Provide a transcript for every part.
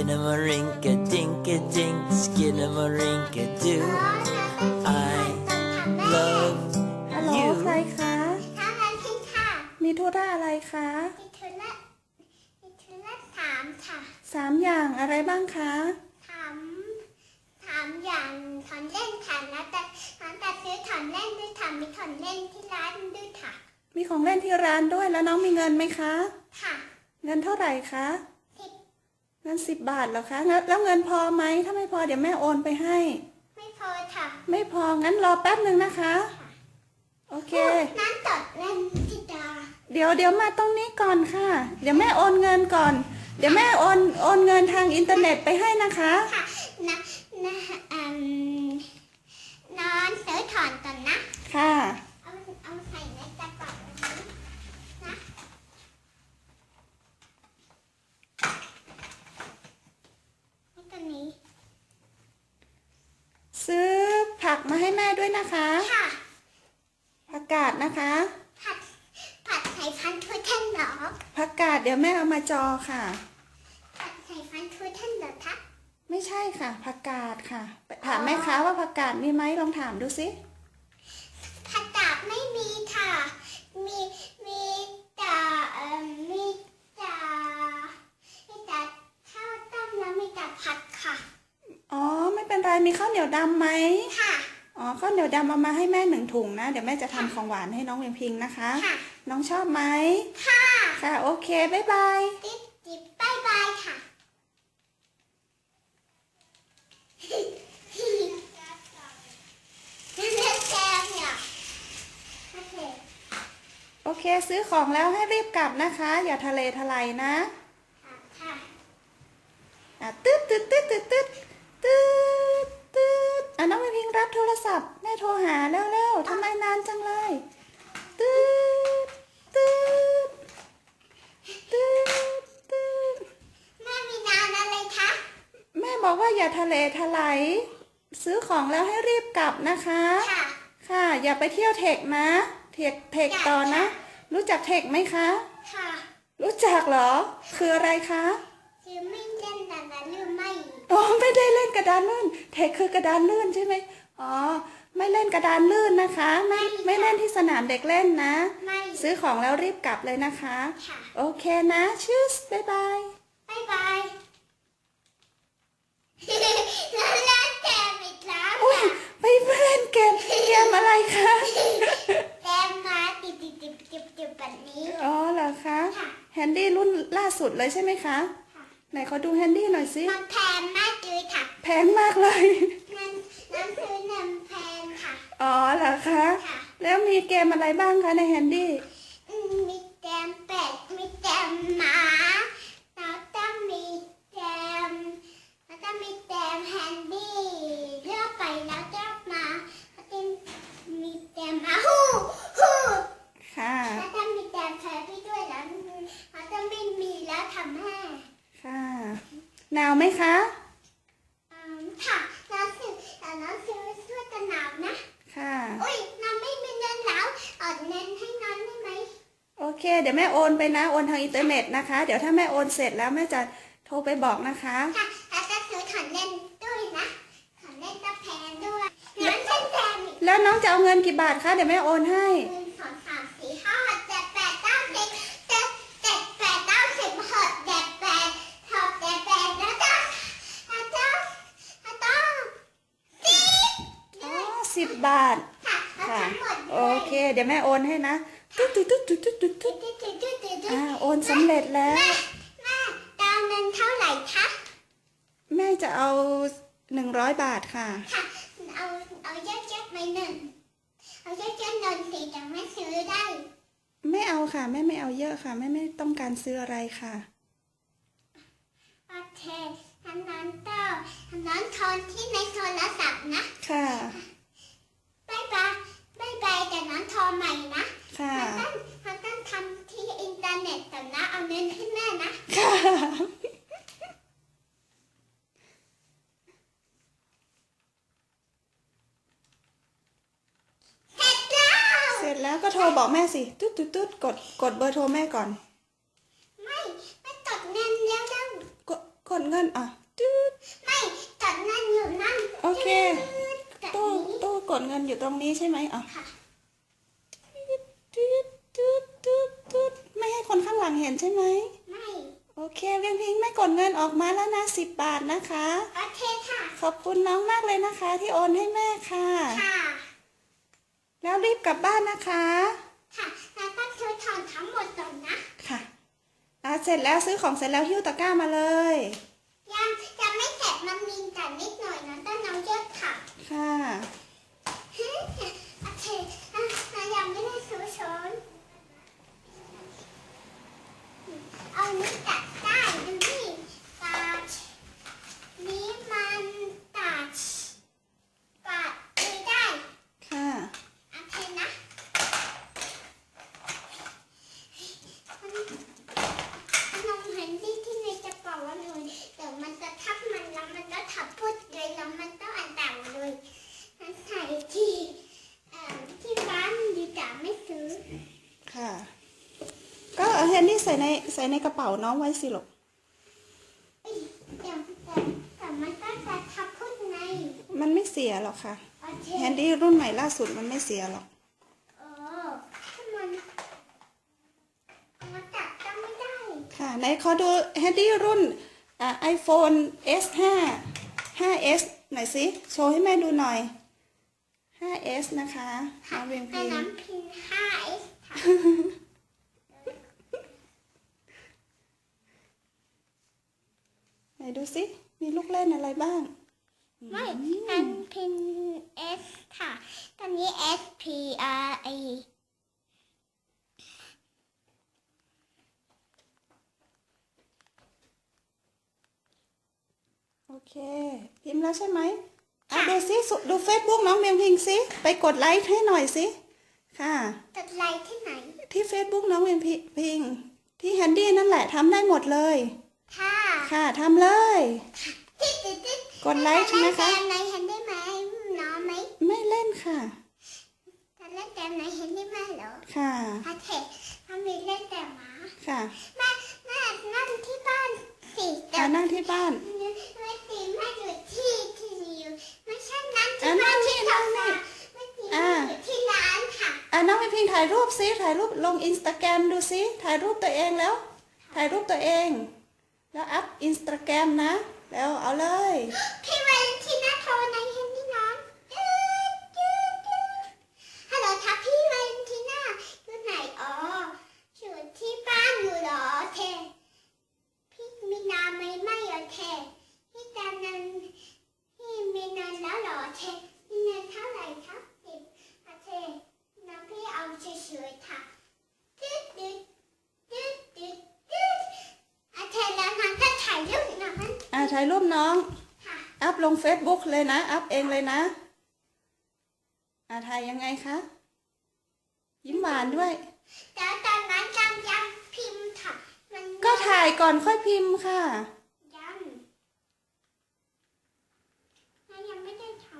Skinnamarink-a-dink-a-dink, skinnamarink-a-doo. I love ฮัลโหล you. ใครคะถ้างั้นพี่ค่ะมีธุระอะไรคะ มีทุนละมีทุนละถามค่ะ สามอย่างอะไรบ้างคะ ถาม ถามอย่างถอนเล่นค่ะนะแต่นะแต่ซื้อถอนเล่นด้วยค่ะมีถอนเล่นที่ร้านด้วยค่ะ มีของเล่นที่ร้านด้วยแล้วน้องมีเงินไหมคะ ค่ะ เงินเท่าไหร่คะสิบ เงินสิบบาทเหรอคะงั้นแล้วเงินพอไหม ถ้าไม่พอเดี๋ยวแม่โอนไปให้ ไม่พอค่ะ ไม่พอ งั้นรอแป๊บหนึ่งนะคะ โอเคน้ำตดเล่นจิตา เดี๋ยวเดี๋ยวมาตรงนี้ก่อนค่ะ เดี๋ยวแม่โอนเงินก่อน เดี๋ยวแม่โอนโอนเงินทางอินเทอร์เน็ตไปให้นะคะ ค่ะนะนะอืมนอนซื้อถอนก่อนนะ ค่ะ เอาเอาใส่ในกระเป๋าอันนี้นะให้ตัวนี้ ซื้อผักมา ให้แม่ด้วยนะคะ ค่ะ ผักกาดนะคะ ผัด ผัดใส่ฟันทูเทนเหรอผักกาดเดี๋ยวแม่เอามาจอค่ะ ผัดใส่ฟันทูเทนเหรอคะไม่ใช่ค่ะผักกาดค่ะไปถามแม่ค้าว่าผักกาดมีไหมลองถามดูสิผัดกาดไม่มีค่ะ มีมีแต่เอ่อมีแต่มีแต่ข้าวต้มแล้วมีแต่ผัดค่ะ อ๋อไม่เป็นไรมีข้าวเหนียวดำไหมค่ะ อ๋อข้าวเหนียวดำเอามาให้แม่หนึ่งถุงนะ เดี๋ยวแม่จะทำของหวานให้น้องเวียงพิงนะคะ ค่ะ น้องชอบไหม ค่ะค่ะ โอเค บ๊ายบาย จิ๊บจิ๊บบายบายค่ะนี่เลือกแกงเนี่ยโอเคโอเค ซื้อของแล้วให้รีบกลับนะคะ อย่าทะเลทลายนะ ค่ะค่ะอะตืดตืดตืดตืดตืดตืดตืดอะน้องเวียงพิง รับโทรศัพท์ แม่โทรหาเร็วๆทำไมนานจังเลยตืดตืดตืดตืดแม่มีนานอะไรคะ แม่บอกว่าอย่าทะเลทลายซื้อของแล้วให้รีบกลับนะคะ ค่ะ ค่ะ อย่าไปเที่ยวเทคนะ เทคเทคต่อนะ รู้จักเทคไหมคะ ค่ะ รู้จักเหรอ คืออะไรคะคือไม่เล่นแต่ละหรือไม่ อ๋อ ไม่ได้เล่นกระดานลื่น เทคคือกระดานลื่นใช่ไหม อ๋อ ไม่เล่นกระดานลื่นนะคะ ไม่ไม่เล่นที่สนามเด็กเล่นนะ ไม่ซื้อของแล้วรีบกลับเลยนะคะ ค่ะ โอเคนะชื่อบ๊ายบายบายบายแล้วเล่นแกมอีกแล้วอุ้ยค่ะไปเล่นเกมเกมอะไรคะแกมมาติดติดติดติดติดแบบนี้ อ๋อเหรอคะ ค่ะ แฮนดี้รุ่นล่าสุดเลยใช่ไหมคะ ค่ะ ไหนขอดูแฮนดี้หน่อยสิ มันแพงมากเลยค่ะ แพงมากเลย นั่นนั่นคือน้ำแพงค่ะ อ๋อเหรอคะ ค่ะ แล้วมีเกมอะไรบ้างคะในแฮนดี้ อืมมีแกมเป็ด มีแกมหมาแล้วก็มีแกมแล้วก็มีแกมแฮนดี้เลือกไปแล้วก็มาแล้วก็มีแกมอาฮู้ฮู้ค่ะ แล้วก็มีแกมแฟรี่ด้วยแล้วแล้วก็ไม่มีแล้วทำให้ค่ะ หนาวไหมคะ อืมค่ะแล้วคือแต่แล้วคือช่วยกันหนาวนะ ค่ะ อุ้ยน้องไม่มีเงินแล้วอ่อนเงินให้น้องได้ไหม โอ เค เดี๋ยวแม่โอนไปนะ โอนทางอินเทอร์เน็ตนะคะ เดี๋ยวถ้าแม่โอนเสร็จแล้วแม่จะโทรไปบอกนะคะค่ะแล้วก็ซื้อถอนเล่นด้วยนะถอนเล่นก็แพงด้วยงั้นเช่นแพงอีกแล้วน้องจะเอาเงินกี่บาทคะ เดี๋ยวแม่โอนให้ หนึ่งสองสามสี่ห้าหกเจ็ดแปดเก้าสิบเจ็ดเจ็ดแปดเก้าสิบหกเจ็ดแปดหกเจ็ดแปดแล้วก็แล้วก็แล้วก็สิบอ๋อสิบบาท ค่ะแล้วค่ะทั้งหมดโอเค เดี๋ยวแม่โอนให้นะ ตุ๊ดตุ๊ดตุ๊ดตุ๊ดตุ๊ดตุ๊ดตุ๊ดจุดจุดจุดจุดจุดอ่าโอนสำเร็จแล้วแม่แม่ดาวเงินเท่าไหร่คะแม่จะเอาหนึ่งร้อยบาทค่ะ ค่ะ เอาเอาเยอะๆไปหนึ่งเอาเยอะๆหนึ่งสิจะไม่ซื้อได้ ไม่เอาค่ะ แม่ไม่เอาเยอะค่ะแม่ไม่ต้องการซื้ออะไรค่ะโอเคทันนั้นก็ทันนั้นทอนที่ในโทรศัพท์นะค่ะบายบายบายบายแต่นั้นทอนใหม่นะค่ะมันต้องมันต้องทำที่อินเทอร์เน็ตก่อนนะเอาเงินให้แม่นะ ค่ะเสร็จแล้วเสร็จแล้วก็โทรบอกแม่สิ ตุ๊ดตุ๊ดตุ๊ดกด กดเบอร์โทรแม่ก่อน ไม่ไม่ตดเงินแล้วแล้วกด กดเงินอะตืดไม่ตัดนั่นอยู่นั่น โอเค ตัดตู้นี้ตู้กดเงินอยู่ตรงนี้ใช่ไหมอะค่ะตืดตืดตืดตืดไม่ให้คนข้างหลังเห็นใช่ไหมไม่โอเคเวียงพิงไม่กดเงินออกมาแล้วนะสิบบาทนะคะ โอเคค่ะ ขอบคุณน้องมากเลยนะคะ ที่โอนให้แม่ค่ะ ค่ะ แล้วรีบกลับบ้านนะคะ ค่ะแล้วก็ซื้อทองทั้งหมดก่อนนะ ค่ะอะเสร็จแล้วซื้อของเสร็จแล้วหิ้วตะกร้ามาเลย ยังยังไม่เสร็จมันมีแต่นิดหน่อยนะต้องน้ำเยอะค่ะ ค่ะ โอเคอะเรายังไม่ได้ซื้อช้อนเอานี้ตัดได้ดูนี่ตัดนี้มันตัดตัดไม่ได้ ค่ะ โอเคนะมันมันลองเห็นที่ที่ในกระเป๋าเลยเดี๋ยวมันจะทับมันแล้วมันก็ทับพุดเลยแล้วมันก็อันต่างเลยมันใส่ที่เอ่อที่ร้านดีกว่าไม่ซื้อ ค่ะ ก็เอาแฮนดี้ ใส่ในใส่ในกระเป๋าน้องไว้สิลูกเอ้ยเดี๋ยวแต่แต่มันก็จะทับพุดในมันไม่เสียหรอกค่ะโอเคแฮนดี้รุ่นใหม่ล่าสุดมันไม่เสียหรอกเออถ้ามันมันตัดก็ไม่ได้ค่ะไหนขอดูแฮนดี้รุ่นอ่าไอโฟน S5 5S หน่อยสิโชว์ให้แม่ดูหน่อย 5S นะคะน้องเวียงแต่พิงน้ำพิมพ์ 5S ค่ะ ไหน ดูสิ มีลูกเล่นอะไรบ้าง ไม่อันพิมพ์ S ค่ะ ตอนนี้ S P R A โอเค พิมพ์แล้วใช่ไหมอะดูสิสุดูเฟซบุ๊กน้องเวียงพิงสิ ไปกดไลค์ให้หน่อยสิ ค่ะตัดไลน์ที่ไหน ที่ Facebook น้องเวียงพิง ที่แฮนดี้นั่นแหละทำได้หมดเลย ค่ะค่ะทำเลยติ๊ดติ๊ดติ๊ดกดไลค์ใช่ไหมคะจเล่นแต้ในเห็นได้ไหมน้องไหมไม่เล่นค่ะจะเล่นแต้มในเห็นได้ไหมเหรอค่ะโอเคถ้ามีเล่นแต่หมาค่ะแม่แม่นั่งที่บ้านสิแต่อ่านั่งที่บ้านไม่ตีแม่อยู่ที่ที่อยู่ไม่ใช่นั่งอะที่บ้านนั่งนี่ที่นั่โซงนี่ฟาไม่ตีอ่าแม่อยู่ที่ร้านค่ะอ่าน้องเวียงพิงถ่ายรูปสิถ่ายรูปลงอินสตาแกรมดูสิถ่ายรูปตัวเองแล้ว ถ่ายรูปตัวเอง แล้วอัพอินสตาแกรมนะ แล้วเอาเลย พี่วาเลนติน่าโทรในเฮนดี้น้องตึ๊ดตึ๊ดตึ๊ดฮัลโหลครับพี่วาเลนติน่าอยู่ไหนอ๋ออยู่ที่บ้านอยู่เหรอเทพี่มีนาไหมไม่เหรอเทพี่ตานันพี่มีนานแล้วเหรอเทมีนานเท่าไหร่ครับสิบโอเคน้องพี่เอาเฉยๆค่ะตึ๊ดตึ๊ดตึ๊ดตึ๊ดตึ๊ดโอเคแล้วน้องก็ถ่ายรูปหน่อย อ่า ถ่ายรูปน้องค่ะอัพลง Facebook เลยนะ อัพเองเลยนะอ่าถ่ายยังไงคะ ยิ้มหวานด้วยแต่ตอนนั้นจำยังพิมพ์ค่ะมันก็ถ่ายก่อนค่อยพิมพ์ค่ะ ยังมันยังไม่ได้ทำ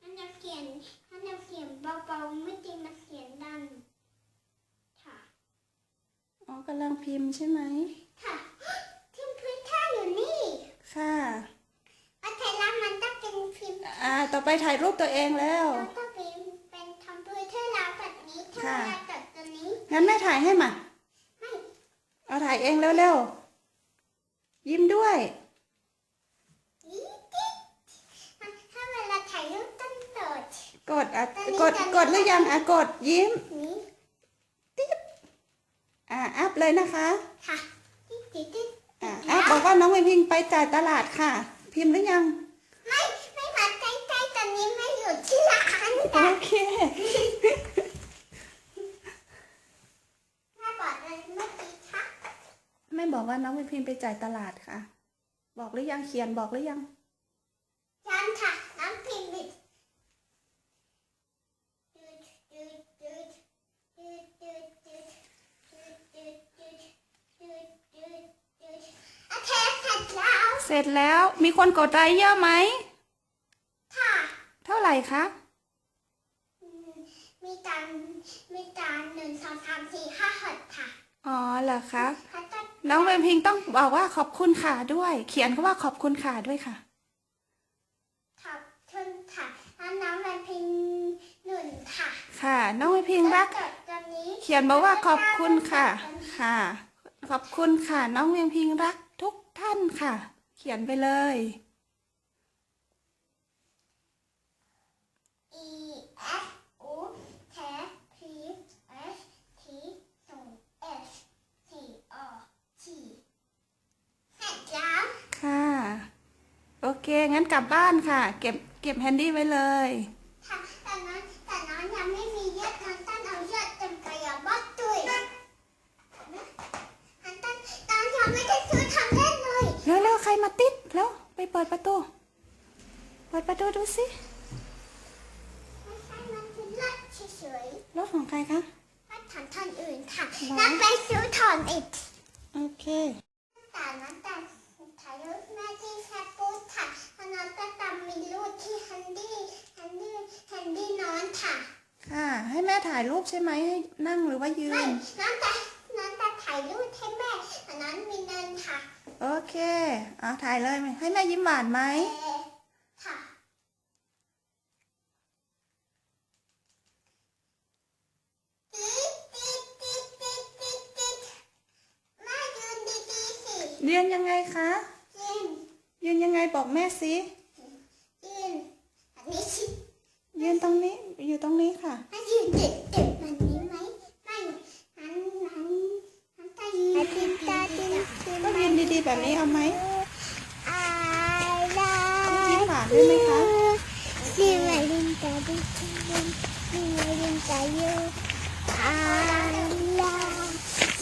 มันจะเขียนมันจะเขียนเบาๆไม่จริงมันเขียนดังค่ะ อ๋อกำลัง พิมพ์ใช่ไหม ค่ะทิมพื้นท่าอยู่นี่ ค่ะอัลเทล่ามันต้องเป็นพิมพ์อ่า ต่อไปถ่ายรูปตัวเองแล้ว เราต้องเป็นเป็นคอมพิวเตอร์เราแบบนี้ถ้าค่ะเราตัดตัวนี้ งั้นแม่ถ่ายให้มาไม่เอาถ่ายเองเร็วๆ ยิ้มด้วยอีติ๊ดถ้าเวลาถ่ายรูปต้องโดดกดอะกดกดหรือยังอะกดยิ้ม นี้ อ่าอัพเลยนะคะ ค่ะติ๊ดติ๊ดติ๊ดอ่าอัพบอกว่าน้องเวพิงไปจ่ายตลาดค่ะ พิมพ์หรือยัง ไม่ไม่มาใกล้ๆตอนนี้ไม่อยู่ที่ร้านโอค่ะเคแม่บอกเลยเมื่อกี้ค่ะไม่บอกว่าน้องเวพิงไปจ่ายตลาดค่ะ บอกหรือยังเขียนบอกหรือยังยันค่ะน้ำพิมพ์ ร็จแล้วมีคนกดไลค์เยอะไหม ค่ะ เท่าไหร่คะอืมมีจานมีจานหนึ่งสองสามสี่ห้าหกค่ะ อ๋อเหรอคะแล้วก็น้องเวมพิงต้องบอกว่าขอบคุณค่ะด้วย เขียนก็ว่าขอบคุณค่ะด้วยค่ะ ขอบคุณค่ะแล้วน้องแวนพิงหนึ่งค่ะ ค่ะ น้องเวมพิงรักแล้วจดตัวนี้เขียนบอกว่าขอบคุณค่ะ ค่ะ ขอบคุณค่ะ น้องเวียงพิงรักทุกท่านค่ะเขียนไปเลย E F U T P S T ส่ง S T O T เสร็จแล้วค่ะ โอเค งั้นกลับบ้านค่ะ เก็บ เก็บแฮนดี้ไว้เลย ค่ะแต่น้องแต่น้องยังไม่มีเยอะน้องต้องเอาเยอะเต็มกระยาบัดด้วยนะน้องต้องน้องยังไม่ได้ซื้อทำเล่นเลย เร็วๆใครมาติดแล้วไปเปิดประตู เปิดประตูดูสิไม่ใช่มันคือรถเฉยรถของใครคะๆรถถังท่านอื่นค่ะหรอน้องไปซื้อถอนอีกโอเคแต่นั้นแต่ถ่ายรูปแม่ที่แคปปูดค่ะเพราะน้องก็ตามมีรูปที่ฮันดี้ฮันดี้ฮันดี้นอนค่ะ ค่ะ ให้แม่ถ่ายรูปใช่ไหมให้นั่งหรือว่ายืไม่นน้องแต่น้องแต่ถ่ายรูปให้แม่แต่น้องมีเงินค่ะ โอเค เอาถ่ายเลยให้แม่ยิ้มหวานไหมเออค่ะติ๊ดติ๊ดติ๊ดติ๊ดติ๊ดติ๊ดแม่ยืนดีๆสิยืนยังไงคะยืนยืนยังไงบอกแม่สิ